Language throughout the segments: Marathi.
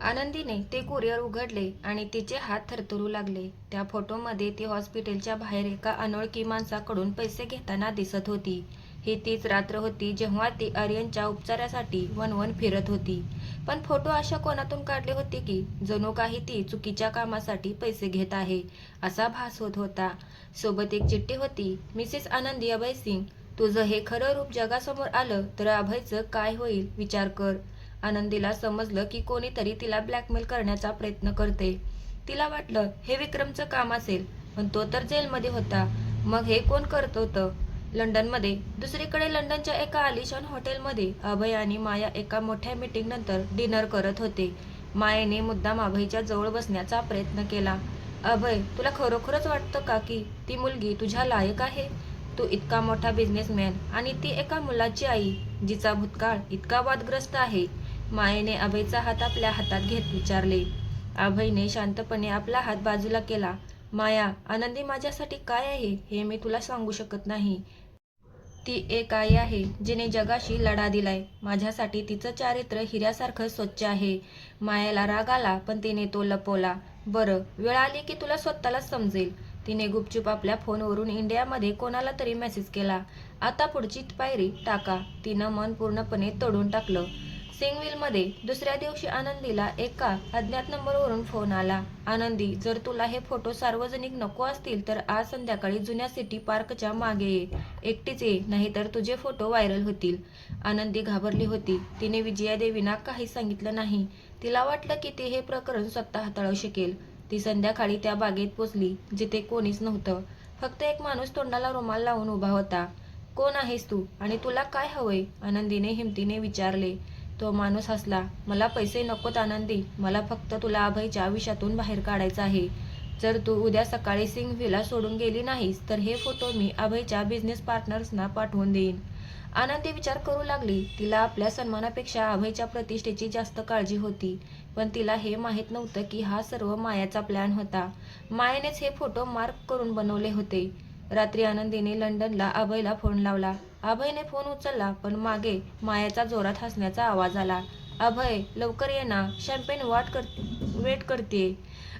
आनंदीने ते कुरिअर उघडले आणि तिचे हात थरथरू लागले. त्या फोटोमध्ये ती हॉस्पिटलच्या बाहेर एका अनोळखी माणसाकडून पैसे घेताना दिसत होती. ही तीच रात्र होती जेव्हा ती आर्यनच्या उपचारासाठी वनवन फिरत होती. पण फोटो अशा कोणातून काढले होते की जणू काही ती चुकीच्या कामासाठी पैसे घेत आहे असा भास होत होता. सोबत एक चिठ्ठी होती मिसेस आनंदी अभय सिंग तुझं हे खरं रूप जगासमोर आलं तर अभयचं काय होईल विचार कर. आनंदीला समजलं की कोणीतरी तिला ब्लॅकमेल करण्याचा प्रयत्न करते. तिला वाटलं हे विक्रमचं काम असेल पण तो तर जेलमध्ये होता. मग हे कोण करत होतं? लंडनमध्ये. दुसरीकडे लंडनच्या एका आलिशान हॉटेलमध्ये अभय आणि माया एका मोठ्या मीटिंग नंतर डिनर करत होते. मायेने मुद्दाम अभयच्या जवळ बसण्याचा प्रयत्न केला. अभय तुला खरोखरच वाटतं का की ती मुलगी तुझ्या लायक आहे? तू इतका मोठा बिझनेसमॅन आणि ती एका मुलाची आई जिचा भूतकाळ इतका वादग्रस्त आहे. मायेने अभयचा हात आपल्या हातात घेत विचारले. अभयने शांतपणे आपला हात बाजूला केला. माया आनंदी माझ्यासाठी काय आहे हे मी तुला सांगू शकत नाही. ती एक आई आहे जिने जगाशी लढा दिलाय. माझ्यासाठी तिचं चारित्र्य हिऱ्यासारखं स्वच्छ आहे. मायाला राग आला पण तिने तो लपवला. बरं वेळ आली की तुला स्वतःलाच समजेल. तिने गुपचूप आपल्या फोनवरून इंडियामध्ये कोणाला तरी मेसेज केला. आता पुढची पायरी टाका. तिनं मन पूर्णपणे तोडून टाकलं. सिंगविलमध्ये दुसऱ्या दिवशी आनंदीला एका अज्ञात नंबरवरून फोन आला. आनंदी जर तुला हे फोटो सार्वजनिक नको असतील तर आज संध्याकाळी जुन्या सिटी पार्कच्या मागे ये. एकटीच ये नाहीतर तुझे फोटो व्हायरल होतील. आनंदी घाबरली होती. तिने विजयादेवींना काही सांगितलं नाही. तिला वाटलं की ते हे प्रकरण स्वतः हाताळू शकेल. ती संध्याकाळी त्या बागेत पोचली जिथे कोणीच नव्हतं. फक्त एक माणूस तोंडाला रुमाल लावून उभा होता. कोण आहेस तू? आणि तुला काय हवंय? आनंदीने हिमतीने विचारले. तो माणूस हसला मला पैसे नकोत आनंदी मला फक्त तुला अभयच्या आयुष्यातून बाहेर काढायचं आहे. जर तू उद्या सकाळी सिंघवीला सोडून गेली नाहीस तर हे फोटो मी अभयच्या बिझनेस पार्टनर्सना पाठवून देईन. आनंदी विचार करू लागली. तिला आपल्या सन्मानापेक्षा अभयच्या प्रतिष्ठेची जास्त काळजी होती पण तिला हे माहीत नव्हतं की हा सर्व मायाचा प्लॅन होता. मायानेच हे फोटो मार्क करून बनवले होते. रात्री आनंदीने लंडनला अभयला फोन लावला. अभयने फोन उचलला पण मागे मायाचा जोरात हसण्याचा आवाज आला. अभय लवकर ये ना. शॅम्पेन वाट कर वेट करते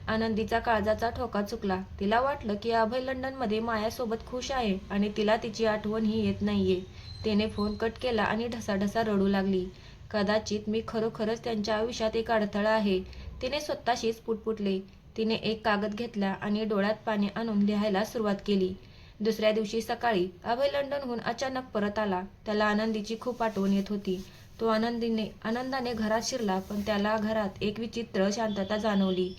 आनंदीचा काळजाचा ठोका चुकला. तिला वाटलं की अभय लंडनमध्ये मायासोबत खुश आहे आणि तिला तिची आठवणही येत नाहीये. तिने फोन कट केला आणि ढसाढसा रडू लागली. कदाचित मी खरोखरच त्यांच्या आयुष्यात एक अडथळा आहे. तिने स्वतःशीच पुटपुटले. तिने एक कागद घेतला आणि डोळ्यात पाणी आणून लिहायला सुरुवात केली. दुसऱ्या दिवशी सकाळी अभय लंडनहून अचानक परत आला. त्याला आनंदीची खूप आठवण येत होती. तो आनंदीने आनंदाने घरात शिरला पण त्याला घरात एक विचित्र शांतता जाणवली.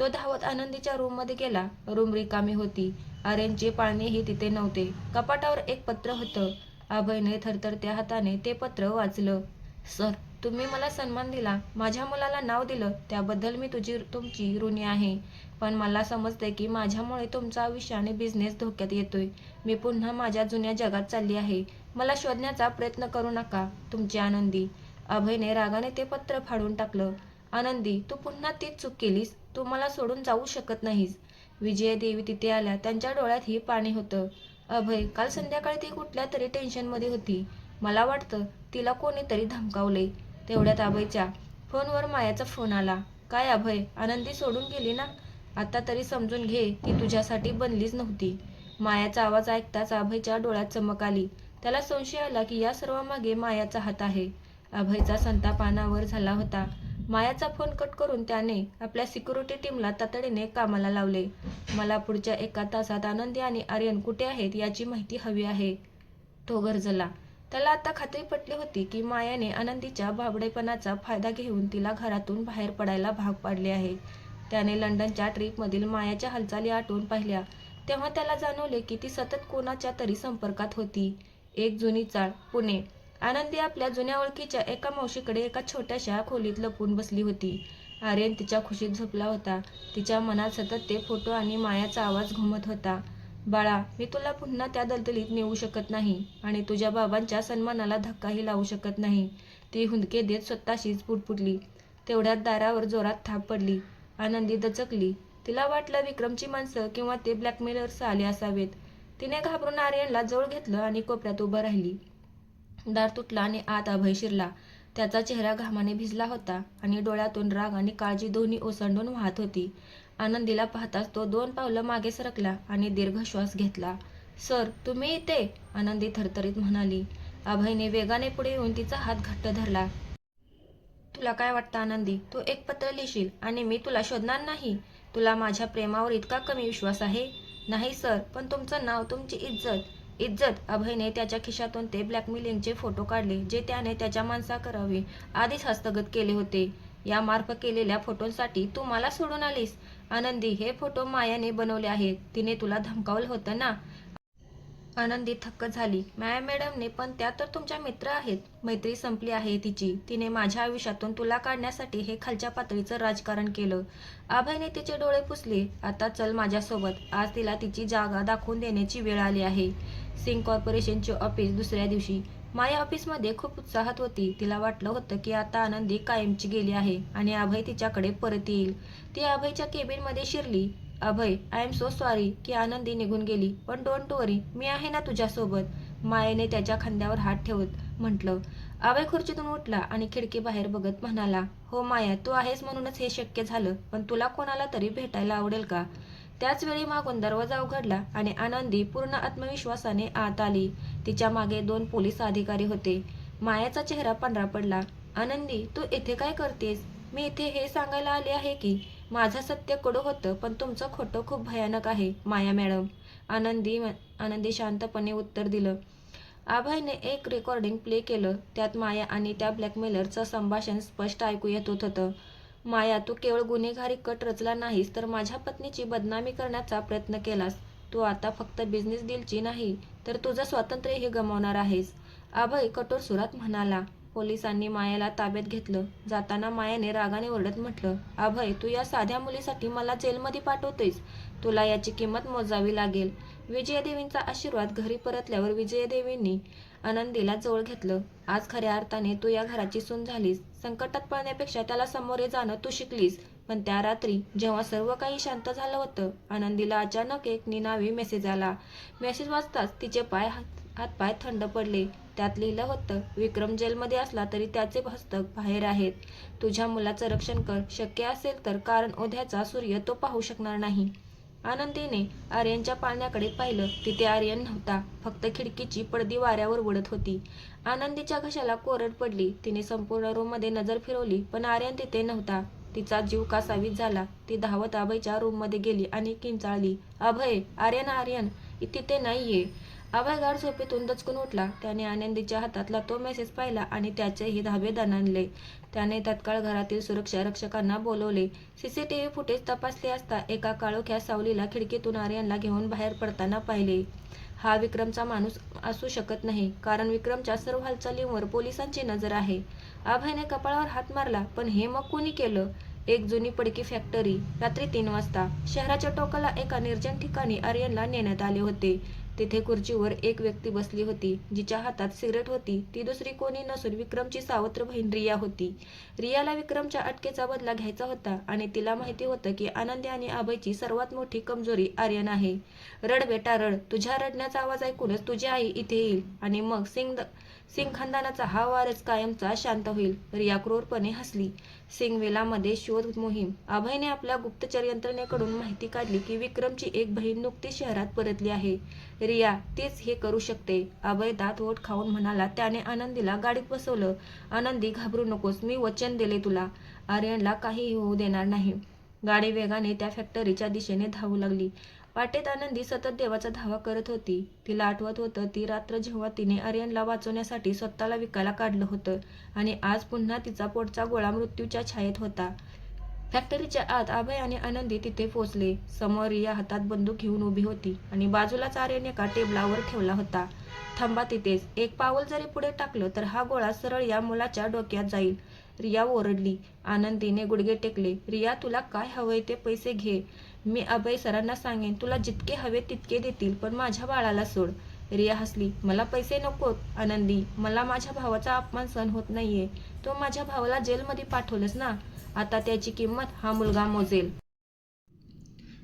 तो धावत आनंदीच्या रूममध्ये गेला. रूम रिकामी होती. आर्यनचे पाळणेही तिथे नव्हते. कपाटावर एक पत्र होतं. अभयने थरथरत्या हाताने ते पत्र वाचलं. सर तुम्ही मला सन्मान दिला माझ्या मुलाला नाव दिलं त्याबद्दल मी तुझी तुमची ऋणी आहे. पण मला समजते की माझ्यामुळे तुमचा आयुष्य आणि बिझनेस धोक्यात येतोय. मी पुन्हा माझ्या जुन्या जगात चालली आहे. मला शोधण्याचा प्रयत्न करू नका तुमची आनंदी. अभयने रागाने ते पत्र फाडून टाकलं. आनंदी तू पुन्हा तीच चूक केलीस? तू मला सोडून जाऊ शकत नाहीस. विजयादेवी तिथे आल्या त्यांच्या डोळ्यातही पाणी होतं. अभय काल संध्याकाळी ती कुठल्या तरी टेन्शनमध्ये होती. मला वाटतं तिला कोणीतरी धमकावले तेवढ्यात अभयच्या फोनवर मायाचा फोन आला. काय अभय आनंदी सोडून गेली ना? आता तरी समजून घे ती तुझ्यासाठी बनलीच नव्हती. मायाचा आवाज ऐकताच अभयच्या डोळ्यात चमक आली. त्याला संशय आला की या सर्वामागे मायाचा हात आहे. अभयचा संताप अनावर झाला होता. मायाचा फोन कट करून त्याने आपल्या सिक्युरिटी टीमला तातडीने कामाला लावले. मला पुढच्या एका तासात आनंदी आणि आर्यन कुठे आहेत याची माहिती हवी आहे. तो गरजला. त्याला आता खात्री पटली होती की मायाने आनंदीच्या बाबडेपणाचा फायदा घेऊन तिला घरातून बाहेर पडायला भाग पाडले आहे. त्याने लंडनच्या ट्रीपमधील मायाच्या हालचाली आठवून पाहिल्या. तेव्हा त्याला जाणवले की ती सतत कोणाच्या तरी संपर्कात होती. एक जुनी चाळ पुणे. आनंदी आपल्या जुन्या ओळखीच्या एका मावशीकडे एका छोट्याशा खोलीत लपून बसली होती. आर्यन तिच्या खुशीत झोपला होता. तिच्या मनात सतत ते फोटो आणि मायाचा आवाज घुमत होता. बाळा मी तुला पुन्हा त्या दलदलीत नेऊ शकत नाही आणि तुझ्या बाबांच्या सन्मानाला धक्काही लावू शकत नाही. ती हुंदके देत स्वतःशीच पुटपुटली तेवढ्यात दारावर जोरात थाप पडली. आनंदी दचकली. तिला वाटलं विक्रमची माणसं किंवा ते ब्लॅकमेलर्स आले असावेत. तिने घाबरून आर्यनला जवळ घेतलं आणि कोपऱ्यात उभं राहिली. दार तुटला आणि आत अभय शिरला. त्याचा चेहरा घामाने भिजला होता आणि डोळ्यातून राग आणि काळजी दोन्ही ओसंडून वाहत होती. आनंदीला पाहताच तो दोन पावलं मागे सरकला आणि दीर्घ श्वास घेतला. सर तुम्ही इथे? आनंदी थरथरीत म्हणाली. अभयने वेगाने पुढे येऊन तिचा हात घट्ट धरला. तुला काय वाटतं आनंदी? तू एक पत्र लिहिशील आणि मी तुला शोधणार नाही. तुला माझ्या प्रेमावर इतका कमी विश्वास आहे? नाही सर पण तुमचं नाव तुमची इज्जत. इज्जत? अभयने त्याच्या खिशातून ते ब्लॅकमेलिंगचे फोटो काढले जे त्याने त्याच्या माणसाकरावे आधीच हस्तगत केले होते. या मार्फ केलेल्या फोटोंसाठी तू मला सोडून आलीस? आनंदी हे फोटो मायाने बनवले आहेत. तिने तुला धमकावलं होतं ना? आनंदी थक्क झाली. माया मॅडमने पण त्या तर तुमच्या मित्र आहेत. मैत्री संपली आहे तिची. तिने माझ्या आयुष्यातून तुला काढण्यासाठी हे खालच्या पातळीचं राजकारण केलं. अभयने तिचे डोळे पुसले. आता चल माझ्यासोबत. आज तिला तिची जागा दाखवून देण्याची वेळ आली आहे. सिंग कॉर्पोरेशनचे ऑफिस दुसऱ्या दिवशी. माया ऑफिसमध्ये खूप उत्साहात होती. तिला वाटलं होतं की आता आनंदी कायमची गेली आहे आणि अभय तिच्याकडे परत येईल. ती अभयच्या केबिनमध्ये शिरली. Abhay I am so sorry की आनंदी निघून गेली पण डोंट वरी मी आहे ना तुझ्यासोबत. मायेने त्याच्या खांद्यावर हात ठेवत म्हटलं. अभय खुर्चीतून उठला आणि खिडकी बाहेर बघत म्हणाला हो माया तू आहेस म्हणूनच हे शक्य झालं पण तुला कोणाला तरी भेटायला आवडेल का? त्याच वेळी मागून दरवाजा उघडला आणि आनंदी पूर्ण आत्मविश्वासाने आत आली. तिच्यामागे दोन पोलीस अधिकारी होते. मायाचा चेहरा पांढरा पडला. आनंदी तू इथे काय करतेस? मी इथे हे सांगायला आले आहे की माझं सत्य कडू होतं पण तुमचं खोटं खूप भयानक आहे माया मॅडम. आनंदी आनंदी शांतपणे उत्तर दिलं. अभयने एक रेकॉर्डिंग प्ले केलं. त्यात माया आणि त्या ब्लॅकमेलरचं संभाषण स्पष्ट ऐकू येत होतं. माया तू केवळ गुन्हेगारी कट रचला नाहीस तर माझ्या पत्नीची बदनामी करण्याचा प्रयत्न केलास. तू आता फक्त बिझनेस डीलची नाही तर तुझं स्वातंत्र्यही गमावणार आहेस. अभय कठोर सुरात म्हणाला. पोलिसांनी मायाला ताब्यात घेतलं. जाताना मायाने रागाने ओरडत म्हटलं अभय तू या साध्या मुलीसाठी मला जेलमध्ये पाठवतेस तुला याची किंमत मोजावी लागेल. विजयदेवींचा आशीर्वाद घरी परतल्यावर विजयदेवींनी आनंदीला जवळ घेतलं. आज खऱ्या अर्थाने तू या घराची सून झालीस. संकटात पळण्यापेक्षा त्याला सामोरे जाणं तू शिकलीस. पण त्या रात्री जेव्हा सर्व काही शांत झालं होतं आनंदीला अचानक एक निनावी मेसेज आला. मेसेज वाचताच तिचे पाय हात हातपाय थंड पडले. त्यात लिहिलं होतं विक्रम जेलमध्ये असला तरी त्याचे हस्तक बाहेर आहेत. तुझ्या मुलाचं रक्षण कर. शक्य असेल तर कारण उद्याचा सूर्य तो पाहू शकणार नाही. आनंदीने आर्यनच्या पाळण्याकडे पाहिलं तिथे आर्यन नव्हता फक्त खिडकीची पडदी वाऱ्यावर उडत होती. आनंदीच्या घशाला कोरड पडली तिने संपूर्ण रूममध्ये नजर फिरवली पण आर्यन तिथे नव्हता. तिचा जीव कासावीस झाला ती धावत अभयच्या रूममध्ये गेली आणि किंचाळली. अभय आर्यन आर्यन तिथे नाहीये. अभय गाड झोपेतून दचकून उठला. त्याने आनंदीच्या हातातला तो मेसेज पाहिला आणि त्याचेही धाबे दणाणले त्याने तत्काळ घरातील सुरक्षा रक्षकांना बोलवले. सीसीटीव्ही फुटेज तपासले असता एका काळोख्या सावलीला खिडकीतून आर्यनला घेऊन बाहेर पडताना पाहिले. हा विक्रमचा माणूस असू शकत नाही कारण विक्रमच्या सर्व हालचालींवर पोलिसांची नजर आहे. अभयने कपाळावर हात मारला पण हे मग कोणी केलं? एक जुनी पडकी फॅक्टरी रात्री तीन वाजता. शहराच्या टोकाला एका निर्जन ठिकाणी आर्यनला नेण्यात आले होते. तिथे खुर्चीवर एक व्यक्ती बसली होती जिच्या हातात सिगरेट होती. ती दुसरी कोणी नसून विक्रमची सावत्र बहीण रिया होती. रियाला विक्रमच्या अटकेचा बदला घ्यायचा होता आणि तिला माहिती होतं की आनंदी आणि अभयची सर्वात मोठी कमजोरी आर्यन आहे. रड बेटा रड तुझ्या रडण्याचा आवाज ऐकूनच तुझी आई इथे येईल आणि मग सिंग सिंग खानदानाचा हा वारच कायमचा शांत होईल रिया क्रूरपणे हसली. सिंगवेलामध्ये शोध मोहीम. अभयने आपल्या गुप्तचर यंत्रणेकडून माहिती काढली की विक्रमची एक बहीण नुकतीच शहरात परतली आहे. रिया तीच हे करू शकते. अभय दात ओठ खाऊन म्हणाला त्याने आनंदीला गाडीत बसवलं. आनंदी घाबरू नकोस मी वचन दिले तुला. आर्यनला काहीही होऊ देणार नाही. गाडी वेगाने त्या फॅक्टरीच्या दिशेने धावू लागली. वाटेत आनंदी सतत देवाचा धावा करत होती. तिला आठवत होतं. ती रात्र जेव्हा तिने आर्यनला वाचवण्यासाठी स्वतःला विकायला काढलं होतं आणि आज पुन्हा तिचा पोटचा गोळा मृत्यूच्या छायेत होता. फॅक्टरीच्या आत अभय आणि आनंदी तिथे पोचले समोर रिया हातात बंदूक घेऊन उभी होती आणि बाजूलाच आर्यन एका टेबलावर ठेवला होता. थांबा तिथेच. एक पाऊल जरी पुढे टाकलं तर हा गोळा सरळ या मुलाच्या डोक्यात जाईल. रिया ओरडली. आनंदीने गुडघे टेकले. रिया तुला काय हवंय ते पैसे घे. मी अभय सरांना सांगेन तुला जितके हवे तितके देतील पण माझ्या बाळाला सोड. रिया हसली मला पैसे नकोत आनंदी. मला माझ्या भावाचा अपमान सहन होत नाहीये. तो माझ्या भावाला जेलमध्ये पाठवलंस ना? आता त्याची किंमत हा मुलगा मोजेल.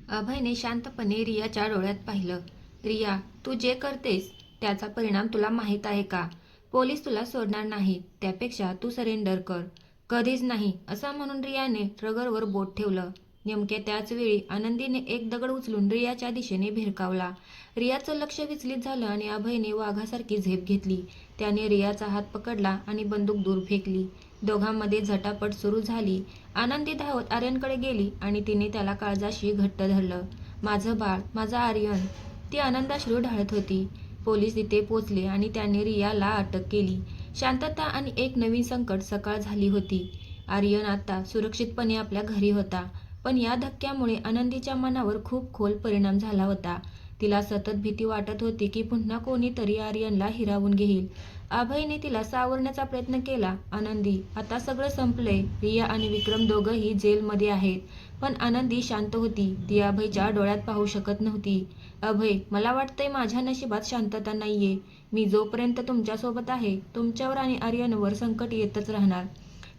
अभयने शांतपणे रियाच्या डोळ्यात पाहिलं. रिया तू जे करतेस त्याचा परिणाम तुला माहीत आहे का? पोलीस तुला सोडणार नाही त्यापेक्षा तू सरेंडर कर. कधीच नाही असं म्हणून रियाने ट्रगरवर बोट ठेवलं. नेमक्या त्याचवेळी आनंदीने एक दगड उचलून रियाच्या दिशेने भिरकावला. रियाचं लक्ष विचलित झालं आणि अभयने वाघासारखी झेप घेतली. त्याने रियाचा हात पकडला आणि बंदूक दूर फेकली. दोघांमध्ये झटापट सुरू झाली. आनंदी धावत आर्यनकडे गेली आणि तिने त्याला काळजाशी घट्ट धरलं. माझं बाळ माझं आर्यन. ती आनंदाश्रू ढाळत होती. पोलीस तिथे पोचले आणि त्यांनी रियाला अटक केली. शांतता आणि एक नवीन संकट सकाळ झाली होती. आर्यन आता सुरक्षितपणे आपल्या घरी होता. पण या धक्क्यामुळे आनंदीच्या मनावर खूप खोल परिणाम झाला होता. तिला सतत भीती वाटत होती की पुन्हा कोणीतरी आर्यनला हिरावून घेईल. अभयने तिला सावरण्याचा प्रयत्न केला. आनंदी आता सगळं संपलंय. रिया आणि विक्रम दोघंही जेलमध्ये आहेत. पण आनंदी शांत होती. ती अभयच्या डोळ्यात पाहू शकत नव्हती. अभय मला वाटतंय माझ्या नशिबात शांतता नाहीये. मी जोपर्यंत तुमच्यासोबत आहे तुमच्यावर आणि आर्यनवर संकट येतच राहणार.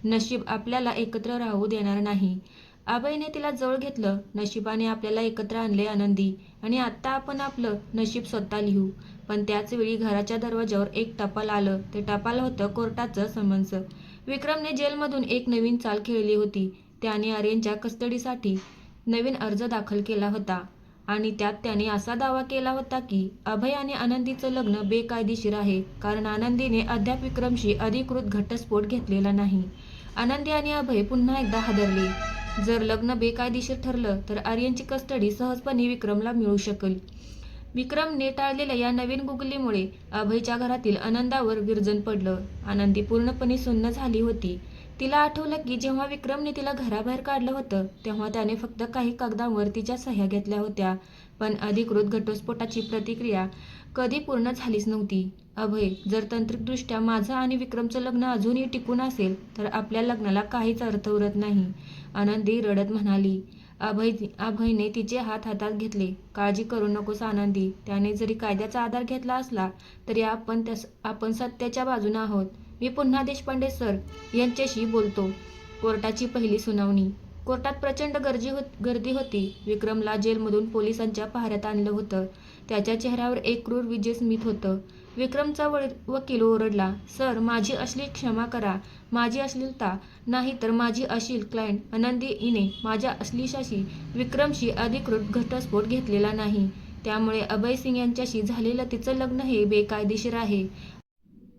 नशीब आपल्याला एकत्र राहू देणार नाही. अभयने तिला जवळ घेतलं. नशिबाने आपल्याला एकत्र आणले आनंदी. आणि आत्ता आपण आपलं नशीब स्वतः लिहू. पण त्याच वेळी घराच्या दरवाजावर एक टपाल आलं. ते टपाल होतं कोर्टाचं समन्स. विक्रमने जेलमधून एक नवीन चाल खेळली होती. त्याने आर्यनच्या कस्टडीसाठी नवीन अर्ज दाखल केला होता. आणि त्यात त्याने असा दावा केला होता की अभय आणि आनंदीचं लग्न बेकायदेशीर आहे. कारण आनंदीने अद्याप विक्रमशी अधिकृत घटस्फोट घेतलेला नाही. आनंदी आणि अभय पुन्हा एकदा हादरले. जर लग्न बेकायदेशीर ठरलं तर आर्यनची कस्टडी सहजपणे विक्रमला मिळू शकेल. विक्रमने टाळलेल्या या नवीन गुगलीमुळे अभयच्या घरातील आनंदावर विरजन पडलं. आनंदी पूर्णपणे सुन्न झाली होती. तिला आठवलं की जेव्हा विक्रमने तिला घराबाहेर काढलं होतं तेव्हा त्याने फक्त काही कागदांवर तिच्या सह्या घेतल्या होत्या. पण अधिकृत घटस्फोटाची प्रतिक्रिया कधी पूर्ण झालीच नव्हती. अभय जर तांत्रिकदृष्ट्या माझं आणि विक्रमचं लग्न अजूनही टिकून असेल तर आपल्या लग्नाला काहीच अर्थ उरत नाही. आनंदी रडत म्हणाली अभय अभयने तिचे हात हातात घेतले. काळजी करू नकोस आनंदी. त्याने जरी कायद्याचा आधार घेतला असला तरी आपण त्या आपण सत्याच्या बाजूने आहोत. मी पुन्हा देशपांडे सर यांच्याशी बोलतो. कोर्टाची पहिली सुनावणी. कोर्टात प्रचंड गर्दी होत गर्दी होती. विक्रमला जेलमधून पोलिसांच्या पहाऱ्यात आणलं होतं. त्याच्या चेहऱ्यावर एक क्रूर विजय स्मित होतं. विक्रमचा वड वकील ओरडला सर माझी असली क्षमा करा. माझी अश्लीलता नाही तर माझी अशील क्लायंट आनंदी हिने माझ्या अश्लीशाशी विक्रमशी अधिकृत घटस्फोट घेतलेला नाही. त्यामुळे अभय सिंग यांच्याशी झालेलं तिचं लग्न हे बेकायदेशीर आहे.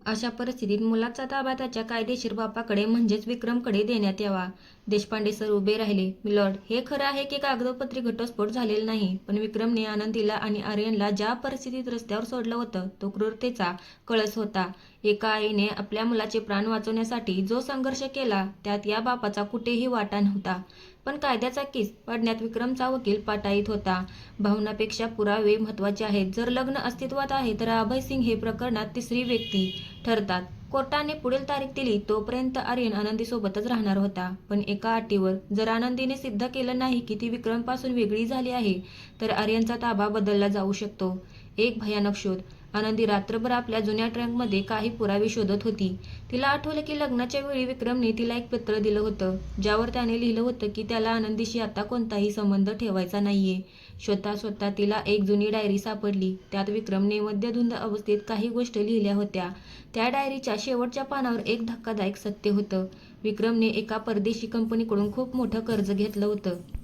अशा परिस्थितीत मुलाचा ताबा त्याच्या कायदेशीर बापाकडे म्हणजेच विक्रमकडे देण्यात यावा. देशपांडे सर उभे राहिले. मिलॉर्ड हे खरं आहे की कागदोपत्री घटस्फोट झालेला नाही पण विक्रमने आनंदीला आणि आर्यनला ज्या परिस्थितीत रस्त्यावर सोडलं होतं तो क्रूरतेचा कळस होता. एका आईने आपल्या मुलाचे प्राण वाचवण्यासाठी जो संघर्ष केला त्यात या बापाचा कुठेही वाटा नव्हता. पण कायद्याचा केस पाडण्यात विक्रमचा वकील पाटाईत होता. भावनापेक्षा पुरावे महत्त्वाचे आहेत. जर लग्न अस्तित्वात आहे तर अभय सिंग हे प्रकरणात तिसरी व्यक्ती ठरतात. कोर्टाने पुढील तारीख दिली तोपर्यंत आर्यन आनंदीसोबतच राहणार होता. पण एका अटीवर जर आनंदीने सिद्ध केलं नाही की ती विक्रमपासून वेगळी झाली आहे तर आर्यनचा ताबा बदलला जाऊ शकतो. एक भयानक शोध. आनंदी रात्रभर आपल्या जुन्या ट्रंकमध्ये काही पुरावे शोधत होती. तिला आठवलं की लग्नाच्या वेळी विक्रमने तिला एक पत्र दिलं होतं ज्यावर त्याने लिहिलं होतं की त्याला आनंदीशी आता कोणताही संबंध ठेवायचा नाहीये. स्वतः स्वतः तिला एक जुनी डायरी सापडली. त्यात विक्रमने मद्यधुंद अवस्थेत काही गोष्टी लिहिल्या होत्या. त्या डायरीच्या शेवटच्या पानावर एक धक्कादायक सत्य होतं. विक्रमने एका परदेशी कंपनीकडून खूप मोठं कर्ज घेतलं होतं.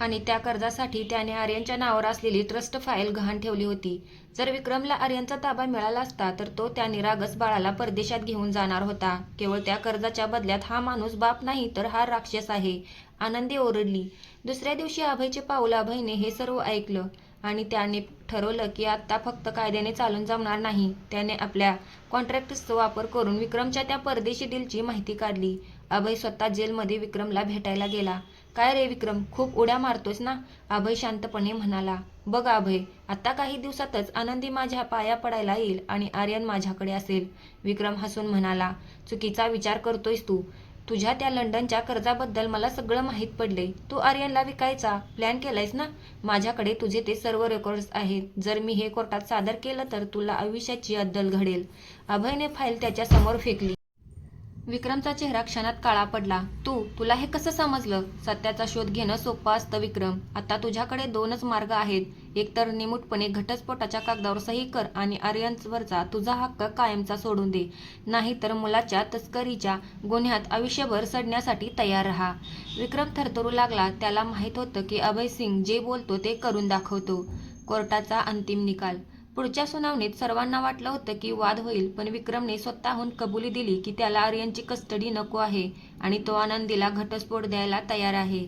आणि त्या कर्जासाठी त्याने आर्यनच्या नावावर असलेली ट्रस्ट फाईल गहाण ठेवली होती. जर विक्रमला आर्यनचा ताबा मिळाला असता तर तो त्या निरागस बाळाला परदेशात घेऊन जाणार होता. केवळ त्या कर्जाच्या बदल्यात हा माणूस बाप नाही तर हा राक्षस आहे. आनंदी ओरडली. दुसऱ्या दिवशी अभयचे पाऊल अभयने हे सर्व ऐकलं आणि त्याने ठरवलं की आत्ता फक्त कायद्याने चालून जमणार नाही. त्याने आपल्या कॉन्ट्रॅक्ट्सचा वापर करून विक्रमच्या त्या परदेशी डीलची माहिती काढली. अभय स्वतः जेलमध्ये विक्रमला भेटायला गेला. काय रे विक्रम खूप उड्या मारतोस ना? अभय शांतपणे म्हणाला बघ अभय आता काही दिवसातच आनंदी माझ्या पाया पडायला येईल आणि आर्यन माझ्याकडे असेल. विक्रम हसून म्हणाला चुकीचा विचार करतोयस तू. तुझ्या त्या लंडनच्या कर्जाबद्दल मला सगळं माहीत पडले. तू आर्यनला विकायचा प्लॅन केलायस ना? माझ्याकडे तुझे ते सर्व रेकॉर्ड्स आहेत. जर मी हे कोर्टात सादर केलं तर तुला आयुष्याची अद्दल घडेल. अभयने फाईल त्याच्यासमोर फेकली. विक्रमचा चेहरा क्षणात काळा पडला. तू तुला हे कसं समजलं? सत्याचा शोध घेणं सोपं असतं विक्रम. आता तुझ्याकडे दोनच मार्ग आहेत. एकतर निमूटपणे घटस्फोटाच्या कागदावर सही कर आणि आर्यन्सवरचा तुझा हक्क कायमचा सोडून दे. नाहीतर मुलाच्या तस्करीच्या गुन्ह्यात आयुष्यभर सडण्यासाठी तयार राहा. विक्रम थरथरू लागला. त्याला माहीत होतं की अभय सिंग जे बोलतो ते करून दाखवतो. कोर्टाचा अंतिम निकाल. पुढच्या सुनावणीत सर्वांना वाटलं होतं की वाद होईल पण विक्रमने स्वतःहून कबुली दिली की त्याला आर्यनची कस्टडी नको आहे आणि तो आनंदीला घटस्फोट द्यायला तयार आहे.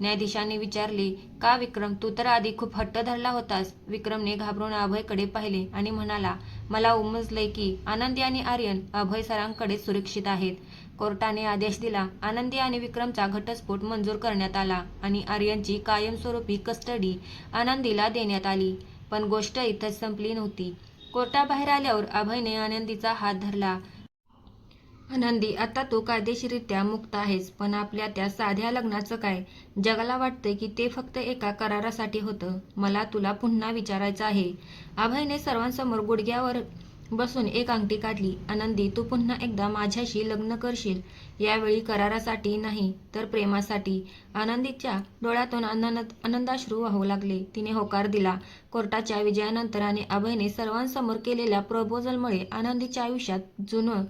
न्यायाधीशांनी विचारले का विक्रम तू तर आधी खूप हट्ट धरला होतास. विक्रमने घाबरून अभयकडे पाहिले आणि म्हणाला मला उमजलंय की आनंदी आणि आर्यन अभय सरांकडे सुरक्षित आहेत. कोर्टाने आदेश दिला आनंदी आणि विक्रमचा घटस्फोट मंजूर करण्यात आला आणि आर्यनची कायमस्वरूपी कस्टडी आनंदीला देण्यात आली. पण गोष्ट इथंच संपली नव्हती. कोर्टाबाहेर आल्यावर अभयने आनंदीचा हात धरला. आनंदी आता तू कायदेशीररित्या मुक्त आहेस पण आपल्या त्या साध्या लग्नाचं काय? जगाला वाटतंय की ते फक्त एका करारासाठी होतं. मला तुला पुन्हा विचारायचं आहे. अभयने सर्वांसमोर गुडघ्यावर बसून एक अंगठी काढली. आनंदी तू पुन्हा एकदा माझ्याशी लग्न करशील. यावेळी करारासाठी नाही तर प्रेमासाठी. आनंदीच्या डोळ्यातून आनंद आनंदाश्रू वाहू लागले. तिने होकार दिला. कोर्टाच्या विजयानंतर आणि अभयने सर्वांसमोर केलेल्या प्रपोजलमुळे आनंदीच्या आयुष्यात जुनं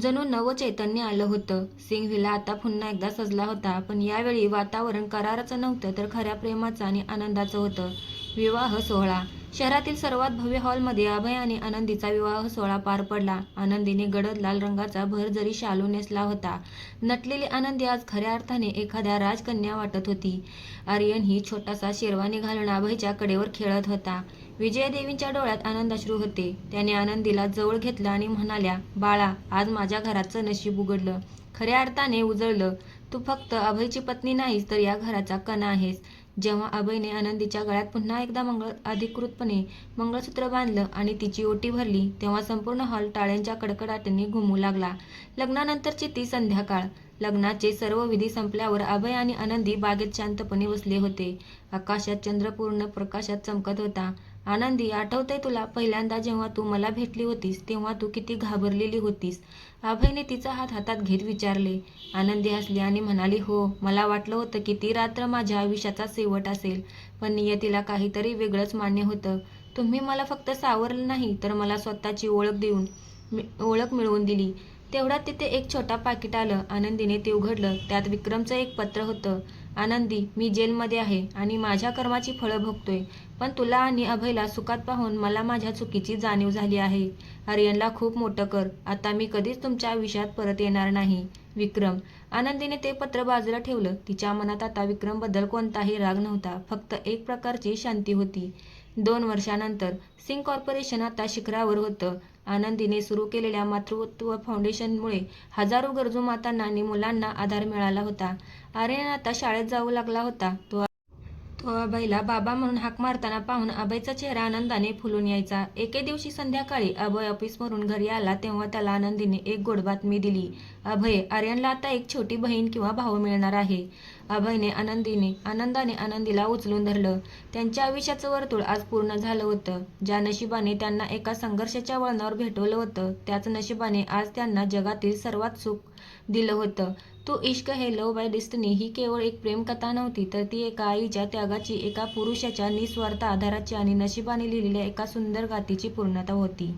जणू नवं चैतन्य आलं होतं. सिंग व्हिला आता पुन्हा एकदा सजला होता पण यावेळी वातावरण कराराचं नव्हतं तर खऱ्या प्रेमाचं आणि आनंदाचं होतं. विवाह सोहळा शहरातील सर्वात भव्य हॉलमध्ये अभय आणि आनंदीचा विवाह सोहळा पार पडला. आनंदीने गडद लाल रंगाचा भरजरी शालू नेसला होता नटलेली आनंदी आज खऱ्या अर्थाने एखाद्या राजकन्या वाटत होती. आर्यन ही छोटासा शेरवानी घालून अभयच्या कडेवर खेळत होता. विजयादेवींच्या डोळ्यात आनंदाश्रू होते. त्याने आनंदीला जवळ घेतलं आणि म्हणाल्या बाळा आज माझ्या घराचं नशीब उघडलं. खऱ्या अर्थाने उजळलं. तू फक्त अभयची पत्नी नाहीस तर या घराचा कणा आहेस. जेव्हा अभयने आनंदीच्या गळ्यात पुन्हा एकदा मंगळ अधिकृतपणे मंगळसूत्र बांधलं आणि तिची ओटी भरली तेव्हा संपूर्ण हॉल टाळ्यांच्या कडकडाटाने घुमू लागला. लग्नानंतरची ती संध्याकाळ. लग्नाचे सर्व विधी संपल्यावर अभय आणि आनंदी बागेत शांतपणे बसले होते. आकाशात चंद्रपूर्ण प्रकाशात चमकत होता. आनंदी आठवतंय तुला पहिल्यांदा जेव्हा तू मला भेटली होतीस तेव्हा तू किती घाबरलेली होतीस. अभयने तिचा हात हातात घेत विचारले. आनंदी हसली आणि म्हणाली हो मला वाटलं होतं की ती रात्र माझ्या आयुष्याचा शेवट असेल पण नियतीला काहीतरी वेगळंच मान्य होतं. तुम्ही मला फक्त सावरलं नाही तर मला स्वतःची ओळख देऊन मी- ओळख मिळवून दिली. तेवढ्यात तिथे एक छोटा पाकिट आलं. आनंदीने ते उघडलं. त्यात विक्रमचं एक पत्र होतं. आनंदी मी जेलमध्ये आहे आणि माझ्या कर्माची फळं भोगतोय. पण तुला आणि अभयला सुखात पाहून मला माझ्या चुकीची जाणीव झाली आहे. आर्यनला खूप मोठं कर. आता मी कधीच तुमच्या आयुष्यात परत येणार नाही. विक्रम. आनंदीने ते पत्र बाजूला ठेवलं. तिच्या मनात आता विक्रमबद्दल कोणताही राग नव्हता. फक्त एक प्रकारची शांती होती. दोन वर्षानंतर सिंग कॉर्पोरेशन आता शिखरावर होतं. आनंदीने सुरू केलेल्या मातृत्व फाउंडेशनमुळे हजारो गरजू मातांना आणि मुलांना आधार मिळाला होता. आर्यन आता शाळेत जाऊ लागला होता. तो तो अभयला बाबा म्हणून हाक मारताना पाहून अभयचा चेहरा आनंदाने फुलून यायचा. एके दिवशी संध्याकाळी अभय ऑफिसवरून घरी आला तेव्हा त्याला आनंदीने एक गोड बातमी दिली. अभय आर्यनला आता एक छोटी बहीण किंवा भाऊ मिळणार आहे. अभयने आनंदीने आनंदाने आनंदीला उचलून धरलं. त्यांच्या आयुष्याचं वर्तुळ आज पूर्ण झालं होतं. ज्या नशिबाने त्यांना एका संघर्षाच्या वळणावर भेटवलं होतं त्याच नशिबाने आज त्यांना जगातील सर्वात सुख दिलं होतं. तो इश्क हे लव बाय डिस्टनी ही केवळ एक प्रेमकथा नव्हती तर ती एका आईच्या त्यागाची एका पुरुषाच्या निस्वार्थ आधाराची आणि नशिबाने लिहिलेल्या एका सुंदर गातीची पूर्णता होती.